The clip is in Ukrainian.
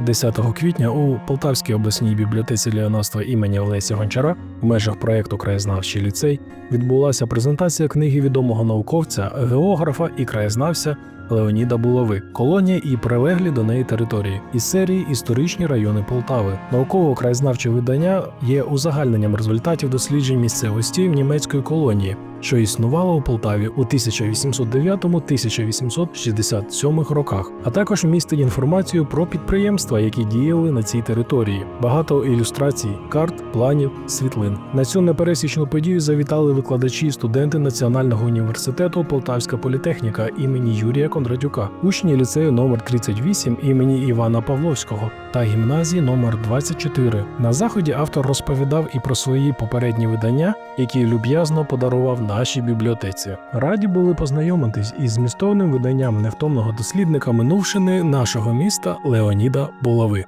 10 квітня у Полтавській обласній бібліотеці ліоноства імені Олеся Гончара в межах проєкту Краєзнавчий ліцей відбулася презентація книги відомого науковця, географа і краєзнавця Леоніда Булави Колонія і прилеглі до неї території із серії Історичні райони Полтави. Науково-краєзнавче видання є узагальненням результатів досліджень місцевості в німецької колонії, що існувала у Полтаві у 1809-1867 роках, а також містить інформацію про підприємства, які діяли на цій території. Багато ілюстрацій, карт, планів, світлин. На цю непересічну подію завітали викладачі і студенти Національного університету Полтавська політехніка імені Юрія Кондратюка, учні ліцею номер 38 імені Івана Павловського та гімназії номер 24. На заході автор розповідав і про свої попередні видання, які люб'язно подарував нашій бібліотеці. Раді були познайомитись із змістовним виданням невтомного дослідника минувшини нашого міста Леоніда Булави.